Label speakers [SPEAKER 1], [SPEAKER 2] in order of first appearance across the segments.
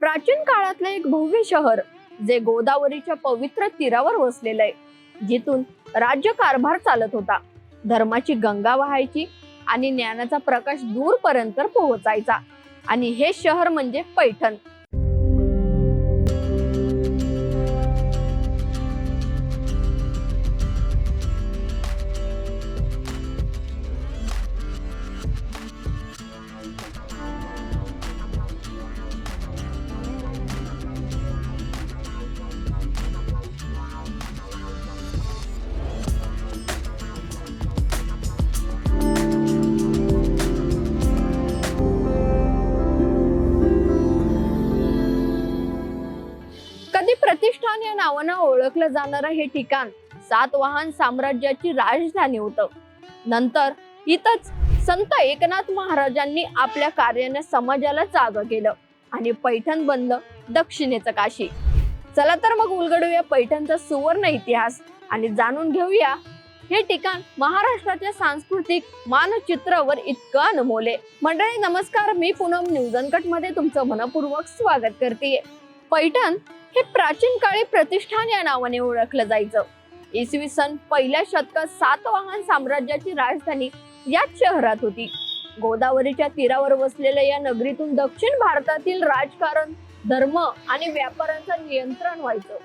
[SPEAKER 1] प्राचीन काळातलं एक भव्य शहर जे गोदावरीच्या पवित्र तीरावर वसलेलं आहे जिथून राज्य कारभार चालत होता. धर्माची गंगा वाहायची आणि ज्ञानाचा प्रकाश दूरपर्यंत पोहोचायचा. आणि हे शहर म्हणजे पैठण. कधी प्रतिष्ठान या नावानं ओळखलं जाणारं हे ठिकाण? सातवाहन साम्राज्याची राजधानी होतं. नंतर इथंच संत एकनाथ महाराजांनी आपल्या कार्याने समाजाला जाग केलं आणि पैठण बनलं दक्षिणेचं काशी. चला तर मग उलगडूया पैठणचा सुवर्ण इतिहास आणि जाणून घेऊया हे ठिकाण महाराष्ट्राच्या सांस्कृतिक मानचित्रावर इतकं अनमोले. मंडळी नमस्कार. मी पूनम न्यूजमध्ये तुमचं मनपूर्वक स्वागत करते पैठण हे प्राचीन काळी प्रतिष्ठान या नावाने ओळखलं जायचं. इसवी सन पहिल्या शतकात सातवाहन साम्राज्याची राजधानी याच शहरात होती. गोदावरीच्या तीरावर वसलेल्या या नगरीतून दक्षिण भारतातील राजकारण धर्म आणि व्यापाराचं नियंत्रण व्हायचं.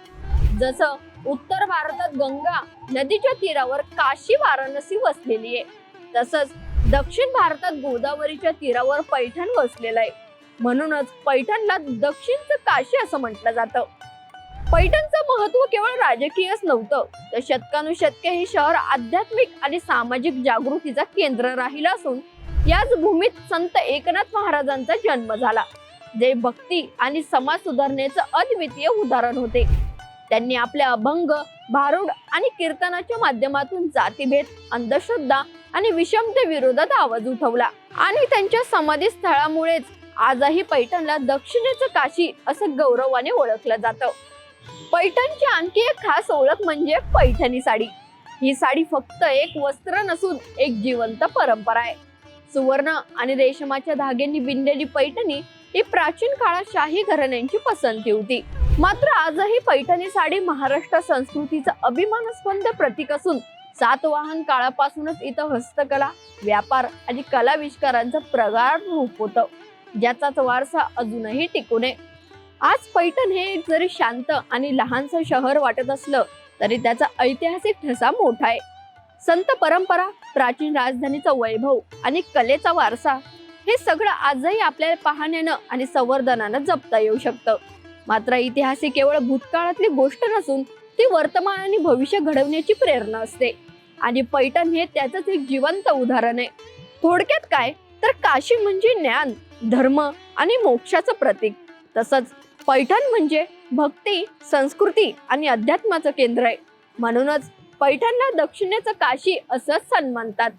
[SPEAKER 1] जसं उत्तर भारतात गंगा नदीच्या तीरावर काशी वाराणसी वसलेली आहे. तसंच दक्षिण भारतात गोदावरीच्या तीरावर पैठण वसलेलं आहे. म्हणूनच पैठणला दक्षिणचं काशी असं म्हटलं जातं. पैठणचं महत्त्व केवळ राजकीयच नव्हतं. तर शतकानुशतके हे शहर आध्यात्मिक आणि सामाजिक जागृतीचा केंद्र राहिलं असून याच भूमीत संत एकनाथ महाराजांचा जन्म झाला जे भक्ती आणि समाज सुधारणेचं अद्वितीय उदाहरण होते. त्यांनी आपल्या अभंग भारूड आणि कीर्तनाच्या माध्यमातून जातीभेद अंधश्रद्धा आणि विषमते विरोधात आवाज उठवला आणि त्यांच्या समाधी स्थळामुळेच आजही पैठणला दक्षिणेचं काशी असं गौरवाने ओळखलं जातं. पैठणची आणखी एक खास ओळख म्हणजे पैठणी साडी. ही साडी फक्त एक वस्त्र नसून एक जिवंत परंपरा आहे. सुवर्ण आणि रेशमाच्या धाग्यांनी विणलेली पैठणी ही प्राचीन काळात शाही घराण्यांची पसंती होती. मात्र आजही पैठणी साडी महाराष्ट्र संस्कृतीचं अभिमानास्पद प्रतीक असून सातवाहन काळापासूनच इथं हस्तकला व्यापार आणि कलाविष्कारांचं प्रगाढ रूप होतं. ज्याचाच वारसा अजूनही टिकून आहे आज पैठण हे एक जरी शांत आणि लहानसं शहर वाटत असलं तरी त्याचा ऐतिहासिक ठसा मोठा आहे. संत परंपरा प्राचीन राजधानीचा वैभव आणि कलेचा वारसा हे सगळं आजही आपल्याला पाहण्यानं आणि संवर्धनानं जपता येऊ शकतं. मात्र इतिहास ही केवळ भूतकाळातली गोष्ट नसून ती वर्तमान आणि भविष्य घडवण्याची प्रेरणा असते. आणि पैठण हे त्याचंच एक जिवंत उदाहरण आहे. थोडक्यात काय? तर काशी म्हणजे ज्ञान. धर्म आणि मोक्षाचं प्रतीक. तसंच पैठण म्हणजे भक्ती संस्कृती आणि अध्यात्माचं केंद्र आहे. म्हणूनच पैठणला दक्षिणेचं काशी असं सन्मानतात.